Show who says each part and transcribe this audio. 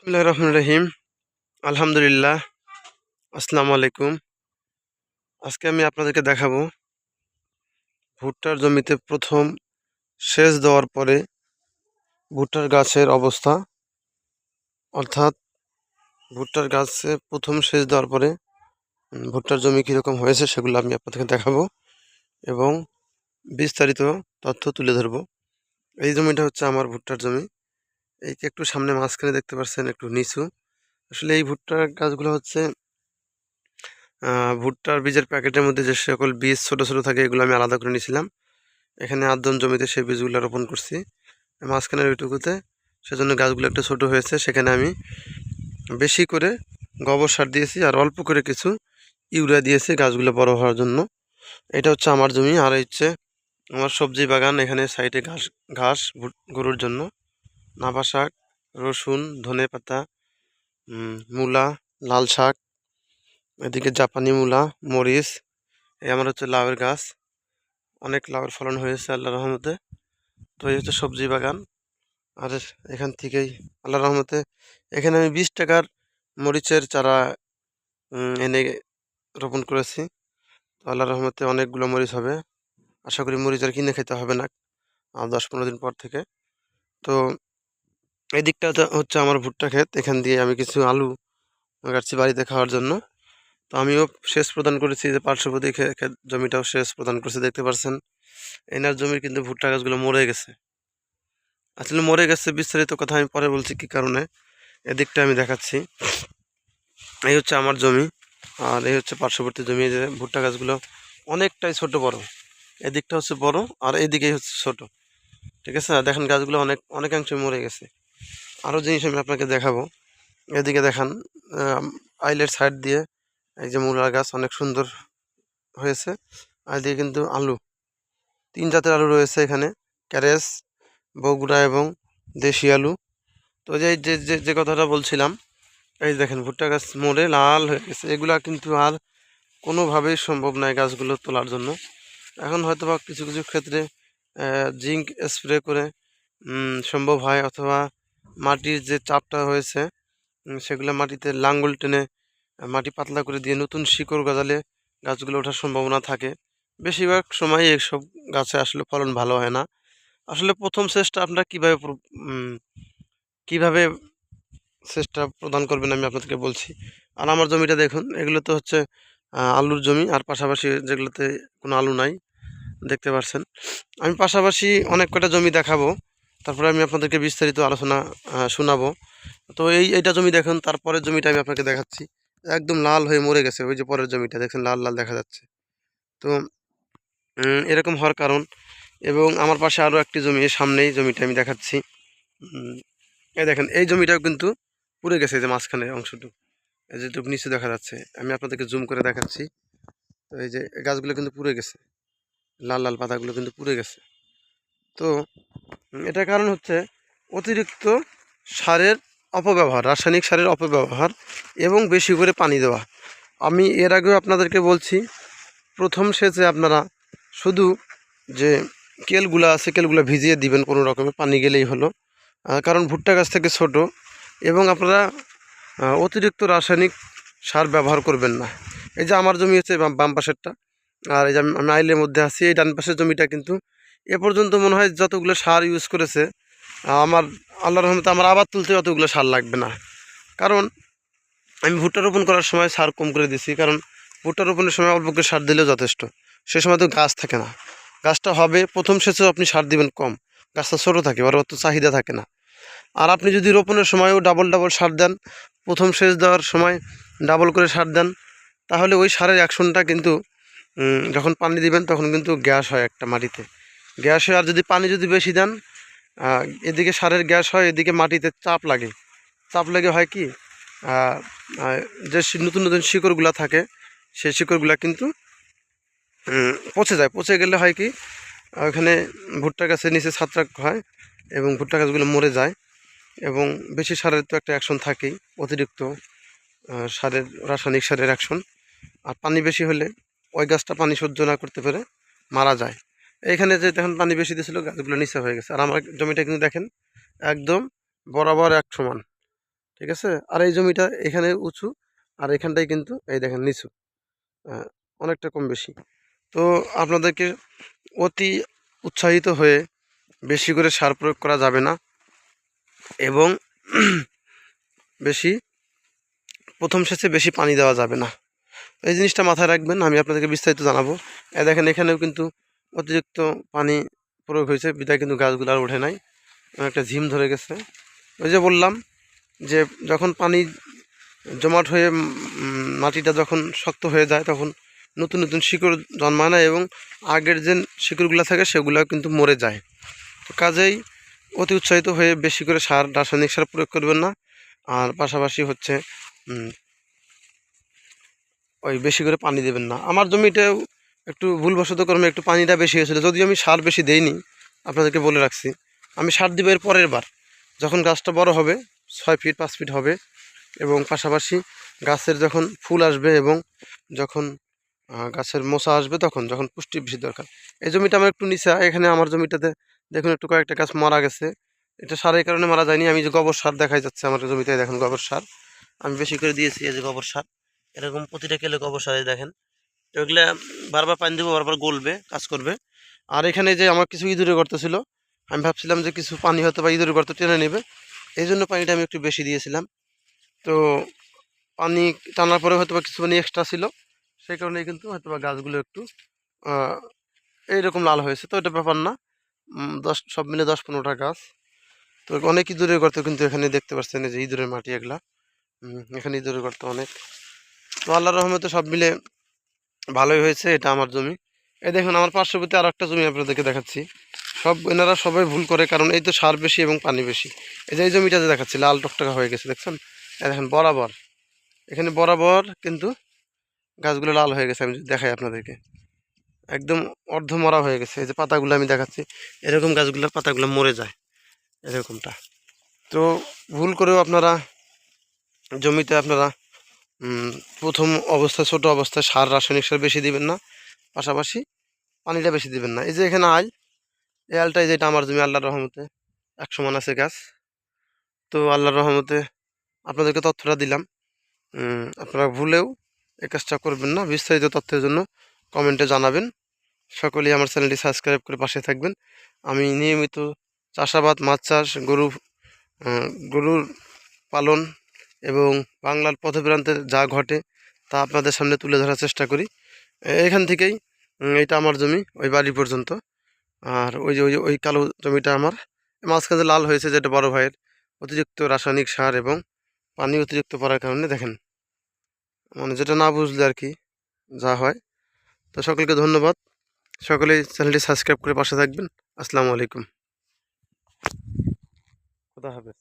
Speaker 1: বিসমিল্লাহির রহমানির রহিম। আলহামদুলিল্লাহ। আসসালামু আলাইকুম। আজকে আমি আপনাদেরকে দেখাবো ভুট্টার জমিতে প্রথম সেচ দেওয়ার পরে ভুট্টার গাছের অবস্থা। অর্থাৎ ভুট্টার গাছে প্রথম সেচ দেওয়ার পরে ভুট্টার জমি কীরকম হয়েছে সেগুলো আমি আপনাদেরকে দেখাবো এবং বিস্তারিত তথ্য তুলে ধরবো। এই জমিটা হচ্ছে আমার ভুট্টার জমি। এই যে একটু সামনে মাঝখানে দেখতে পাচ্ছেন একটু নিচু। আসলে এই ভুট্টার গাছগুলো হচ্ছে ভুট্টার বীজের প্যাকেটের মধ্যে যে সকল বীজ ছোট ছোট থাকে এগুলো আমি আলাদা করে নিয়েছিলাম। এখানে আদন জমিতে সেই বীজগুলো রোপণ করছি। মাঝখানের ওইটুকুতে সেজন্য গাছগুলো একটু ছোট হয়েছে, সেখানে আমি বেশি করে গোবর সার দিয়েছি আর অল্প করে কিছু ইউরিয়া দিয়েছি গাছগুলো বড় হওয়ার জন্য। এটা হচ্ছে আমার জমি, আর হচ্ছে আমার সবজি বাগান, এখানে সাইডে ঘাস ঘাস গরুর জন্য। নাভা শাক, রসুন, ধনে পাতা মূলা, লাল শাক, এদিকে জাপানি মূলা, মরিচ, এই আমার হচ্ছে লাউয়ের গাছ। অনেক লাউয়ের ফলন হয়েছে আল্লাহ রহমতে। তো এই হচ্ছে সবজি বাগান। আর এখান থেকেই আল্লাহ রহমতে এখানে আমি বিশ টাকার মরিচের চারা এনে রোপণ করেছি। তো আল্লাহ রহমতে অনেকগুলো মরিচ হবে। আশা করি মরিচ আর কিনে খেতে হবে না। দশ পনেরো দিন পর থেকে। তো এই দিকটা হচ্ছে- আমার ভুট্টা ক্ষেত। এখান দিয়ে আমি কিছু আলু কাটছি বাড়িতে খাওয়ার জন্য। তো আমিও শেষ প্রদান করেছি যে পার্শ্ববর্তী জমিটাও শেষ প্রদান করছি, দেখতে পাচ্ছেন এনার জমির কিন্তু ভুট্টা গাছগুলো মরে গেছে। আসলে মরে গেছে বিস্তারিত কথা আমি পরে বলছি কি কারণে। এদিকটা আমি দেখাচ্ছি। এই হচ্ছে আমার জমি। আর এই হচ্ছে পার্শ্ববর্তী জমি। যে ভুট্টা গাছগুলো অনেকটাই ছোট বড়। এদিকটা হচ্ছে বড় আর এদিকেই হচ্ছে ছোট। ঠিক আছে? দেখেন গাছগুলো অনেক, অনেকাংশ মরে গেছে। আরও জিনিস আমি আপনাকে দেখাবো। এদিকে দেখান আইলের সাইড দিয়ে এই যে মূলার গাছ অনেক সুন্দর হয়েছে। আর এদিকে কিন্তু আলু। তিন জাতের আলু রয়েছে এখানে ক্যারেস বগুড়া এবং দেশি আলু। তো যে যে যে কথাটা বলছিলাম, এই দেখেন ভুট্টা গাছ মরে লাল হয়ে গেছে। এগুলা কিন্তু আর কোনোভাবেই সম্ভব নয় গাছগুলো তোলার জন্য। এখন হয়তো বা কিছু কিছু ক্ষেত্রে জিঙ্ক স্প্রে করে সম্ভব হয় অথবা মাটির যে চাপটা হয়েছে সেগুলো মাটিতে লাঙ্গল টেনে মাটি পাতলা করে দিয়ে নতুন শিকড় গজালে গাছগুলো ওঠার সম্ভাবনা থাকে। বেশিরভাগ সময় এইসব গাছে আসলে ফলন ভালো হয় না। আসলে প্রথম সেচটা আপনারা কীভাবে কীভাবে সেচটা প্রদান করবেন আমি আপনাদেরকে বলছি। আর আমার জমিটা দেখুন, এগুলো তো হচ্ছে আলুর জমি, আর পাশাপাশি যেগুলোতে কোনো আলু নাই, দেখতে পাচ্ছেন আমি পাশাপাশি অনেক কটা জমি দেখাবো। তারপরে আমি আপনাদেরকে বিস্তারিত আলোচনা শোনাবো। তো এই, এইটা জমি দেখুন, তারপরের জমিটা আমি আপনাকে দেখাচ্ছি। একদম লাল হয়ে মরে গেছে, ওই যে পরের জমিটা, দেখছেন লাল লাল দেখা যাচ্ছে। তো এরকম হওয়ার কারণ। এবং আমার পাশে আরও একটি জমি সামনেই জমিটা আমি দেখাচ্ছি। এই দেখেন, এই জমিটাও কিন্তু পুড়ে গেছে যে মাঝখানে অংশটুকু। এই যেটুকু নিচে দেখা যাচ্ছে, আমি আপনাদেরকে জুম করে দেখাচ্ছি। তো এই যে গাছগুলো কিন্তু পুড়ে গেছে, লাল লাল পাতাগুলো কিন্তু পুড়ে গেছে। তো এটার কারণ হচ্ছে অতিরিক্ত সারের অপব্যবহার, রাসায়নিক সারের অপব্যবহার এবং বেশি করে পানি দেওয়া। আমি এর আগেও আপনাদেরকে বলছি, প্রথম সেচে আপনারা শুধু যে কেলগুলো আছে, কেলগুলো ভিজিয়ে দিবেন কোনো রকমে, পানি গেলেই হলো কারণ ভুট্টা গাছ থেকে ছোট এবং আপনারা অতিরিক্ত রাসায়নিক সার ব্যবহার করবেন না। এই যে আমার জমি হচ্ছে বাম পাশেরটা, আর এই যে আমি আইলের মধ্যে আছি, এই ডান পাশের জমিটা কিন্তু এ পর্যন্ত মনে হয় যতগুলো সার ইউজ করেছে, আমার আল্লাহ রহমতে আমার আবার তুলতে অতগুলো সার লাগবে না। কারণ আমি ভুট্টা রোপণ করার সময় সার কম করে দিছি কারণ ভুট্টা রোপণের সময় অল্প করে সার দিলেও যথেষ্ট। সে সময় তো গাছ থাকে না। গাছটা হবে, প্রথম সেচেও আপনি সার দিবেন কম। গাছটা ছোটো থাকে আর অত চাহিদা থাকে না। আর আপনি যদি রোপণের সময়ও ডাবল ডাবল সার দেন, প্রথম সেচ দেওয়ার সময় ডাবল করে সার দেন, তাহলে ওই সারের অ্যাকশনটা কিন্তু যখন পানি দিবেন, তখন কিন্তু গ্যাস হয় একটা মাটিতে। গ্যাস হয় আর যদি পানি যদি বেশি দেন এদিকে সারের গ্যাস হয়, এদিকে মাটিতে চাপ লাগে। চাপ লাগে হয় কি? যে নতুন নতুন শিকড়গুলা থাকে, সেই শিকড়গুলা কিন্তু পচে যায়। পচে গেলে হয় কি? ওখানে ভুট্টা গাছের নিচে ছাত্রাক হয় এবং ভুট্টা গাছগুলো মরে যায় এবং বেশি সারের তো একটা অ্যাকশন থাকেই, অতিরিক্ত সারের, রাসায়নিক সারের অ্যাকশন। আর পানি বেশি হলে ওই গাছটা পানি সহ্য না করতে পেরে মারা যায়। এইখানে যে দেখেন পানি বেশি দিয়েছিল গাছগুলো নিচে হয়ে গেছে। আর আমার জমিটা কিন্তু দেখেন একদম বরাবর এক সমান ঠিক আছে? আর এই জমিটা এখানে উঁচু আর এখানটাই কিন্তু এই দেখেন নিচু আহ, অনেকটা কম বেশি। তো আপনাদেরকে অতি উৎসাহিত হয়ে বেশি করে সার প্রয়োগ করা যাবে না এবং বেশি প্রথম শেষে বেশি পানি দেওয়া যাবে না। এই জিনিসটা মাথায় রাখবেন আমি আপনাদেরকে বিস্তারিত জানাব। দেখেন এখানেও কিন্তু অতিরিক্ত পানি প্রয়োগ হয়েছে। বিদায় কিন্তু গাছগুলো আর ওঠে নাই। একটা ঝিম ধরে গেছে। ওই যে বললাম যে যখন পানি জমাট হয়ে মাটিটা যখন শক্ত হয়ে যায় তখন নতুন নতুন শিকড় জন্মায় না এবং আগের যে শিকড়গুলো থাকে সেগুলো কিন্তু মরে যায়। তো কাজেই অতি উৎসাহিত হয়ে বেশি করে সার, রাসায়নিক সার প্রয়োগ করবেন না। আর পাশাপাশি হচ্ছে ওই বেশি করে পানি দেবেন না। আমার জমিতেও একটু ভুলবশত ক্রমে একটু পানিটা বেশি হয়েছিল। যদিও আমি সার বেশি দেইনি, আপনাদেরকে বলে রাখছি। আমি সার দিব এর পরের বার। যখন গাছটা বড় হবে, ছয় ফিট, পাঁচ ফিট হবে এবং পাশাপাশি গাছের যখন ফুল আসবে এবং যখন গাছের মোচা আসবে তখন, যখন পুষ্টি বেশি দরকার। এই জমিটা আমার একটু নিচা, এখানে আমার জমিটাতে দেখুন একটু কয়েকটা গাছ মারা গেছে। এটা সারের কারণে মারা যায়নি। আমি যে গোবর সার দেখাই যাচ্ছে আমার জমিতে, দেখেন গোবর সার। আমি বেশি করে দিয়েছি এই যে গোবর সার। এরকম প্রতিটা কেলে গোবর সারে দেখেন। তো এগুলা বারবার পানি দেবো, বারবার গলবে, কাজ করবে। আর এখানে যে আমার কিছু ইঁদুরে গর্ত ছিল, আমি ভাবছিলাম যে কিছু পানি হয়তো বা ইঁদুরে গর্ত টেনে নেবে। এই জন্য পানিটা আমি একটু বেশি দিয়েছিলাম। তো পানি টানার পরে হয়তো বা কিছু পানি এক্সট্রা ছিল। সেই কারণে কিন্তু হয়তো বা গাছগুলো একটু এইরকম লাল হয়েছে। তো এটা ব্যাপার না। দশ, সব মিলে দশ পনেরোটা গাছ। তো অনেক ইঁদুরের গর্ত কিন্তু এখানে দেখতে পাচ্ছেন যে ইঁদুরের মাটি এগুলা। এখানে ইঁদুরের গর্ত অনেক। তো আল্লাহ রহমতে সব মিলে ভালোই হয়েছে, এটা আমার জমি। এই দেখুন, আমার পার্শ্ববর্তী আর একটা জমি আপনাদেরকে দেখাচ্ছি। সব, এনারা সবাই ভুল করে, কারণ এই তো সার বেশি এবং পানি বেশি। এই যে এই জমিটা যে দেখাচ্ছি, লাল টকটকা হয়ে গেছে, দেখছেন? দেখেন, বরাবর। এখানে বরাবর কিন্তু গাছগুলো লাল হয়ে গেছে, আমি দেখাই আপনাদেরকে। একদম অর্ধ মরা হয়ে গেছে, এই যে পাতাগুলো আমি দেখাচ্ছি, এরকম গাছগুলোর পাতাগুলো মরে যায়, এরকমটা। তো ভুল করেও আপনারা জমিতে আপনারা প্রথম অবস্থায় ছোট অবস্থায় সার, রাসায়নিক সার বেশি দিবেন না। পাশাপাশি পানিটা বেশি দিবেন না। এই যে এখানে আল, এই আলটাই যেটা আমার জমি, আল্লাহর রহমতে এক সমান আছে গাছ। তো আল্লাহর রহমতে আপনাদেরকে তথ্যটা দিলাম। আপনারা ভুলেও এই কাজটা করবেন না। বিস্তারিত তথ্যের জন্য কমেন্টে জানাবেন। সকলেই আমার চ্যানেলটি সাবস্ক্রাইব করে পাশে থাকবেন। আমি নিয়মিত চাষাবাদ, মাছ চাষ, গরু গরুর পালন এবং বাংলার পথপ্রান্তে যা ঘটে তা আপনাদের সামনে তুলে ধরার চেষ্টা করি। এখান থেকেই এটা আমার জমি, ওই বাড়ি পর্যন্ত। আর ওই যে, ওই ওই কালো জমিটা আমার। মাঝখানে লাল হয়েছে যেটা বড় ভাইয়ের। অতিরিক্ত রাসায়নিক সার এবং পানি অতিরিক্ত পড়ার কারণে দেখেন। মানে যেটা না বুঝলে আর কি যা হয়। তো সকলকে ধন্যবাদ। সকলেই চ্যানেলটি সাবস্ক্রাইব করে পাশে থাকবেন। আসসালামু আলাইকুম। খুদা হাফেজ।